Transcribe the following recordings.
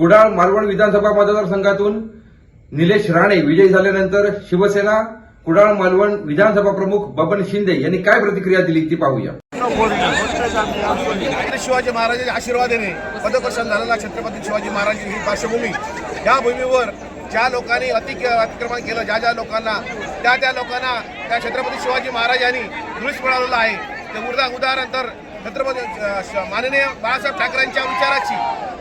कुडाळ मालवण विधानसभा मतदारसंघातून निलेश राणे विजयी झाल्यानंतर शिवसेना कुडाळ मालवण विधानसभा प्रमुख बबन शिंदे यांनी काय प्रतिक्रिया दिली ती पाहूया. शिवाजी महाराजांच्या आशीर्वादाने पदप्रसन झालेला छत्रपती शिवाजी महाराजांची ही पार्श्वभूमी. या भूमीवर ज्या लोकांनी अति अतिक्रमण केलं ज्या ज्या लोकांना त्या त्या लोकांना त्या छत्रपती शिवाजी महाराजांनी धुळीस मिळवलेलं आहे. ते उदा उदाहरण तर छत्रपती माननीय बाळासाहेब ठाकरेंच्या विचाराची.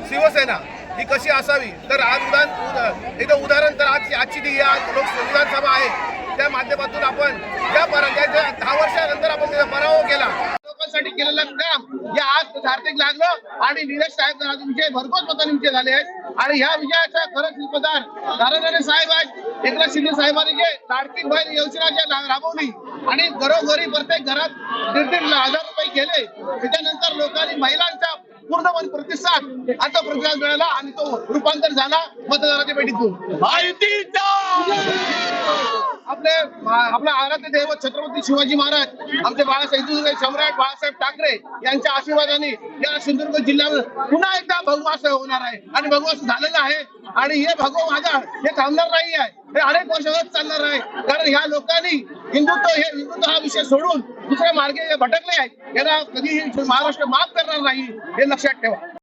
शिवसेना ही कशी असावी? तर आज उदाहरण उदा- एकदा उदाहरण तर आज आजची जी आज लोक विधानसभा आहे. त्या माध्यमातून आपण ज्या परा- दहा वर्षानंतर आपण त्याचा पराभव केला. लोकांसाठी केलेलं काम या आज सार्थक लागलं आणि निलेश साहेब आज विजय भरघोस मतांनी विजय झाले आहेत. आणि ह्या विजयाचा खरंच शिल्पदार दारादारे साहेब आहेत. एकनाथ शिंदे साहेबांनी जे लाडकी बहीण योजना ज्या राबवली आणि घरोघरी प्रत्येक घरात दीड दीड हजार रुपये केले. त्याच्यानंतर लोकांनी महिलांचा पूर्णपणे प्रतिसाद. आता प्रतिसाद मिळाला आणि तो रूपांतर झाला मतदाराच्या भेटीतून. आपले आपला आराध्य दैवत छत्रपती शिवाजी महाराज आमचे बाळासाहेब सम्राट बाळासाहेब ठाकरे यांच्या आशीर्वादाने या सिंधुदुर्ग जिल्ह्यावर पुन्हा एकदा भगवास होणार आहे. आणि भगवास झालेला आहे. आणि हे भगव माझा हे थांबणार नाही आहे. हे अनेक वर्षातच चालणार आहे. कारण ह्या लोकांनी हिंदुत्व हे हिंदुत्व हा विषय सोडून दुसऱ्या मार्गे भटकले आहेत. यांना कधीही महाराष्ट्र माफ करणार नाही हे लक्षात ठेवा.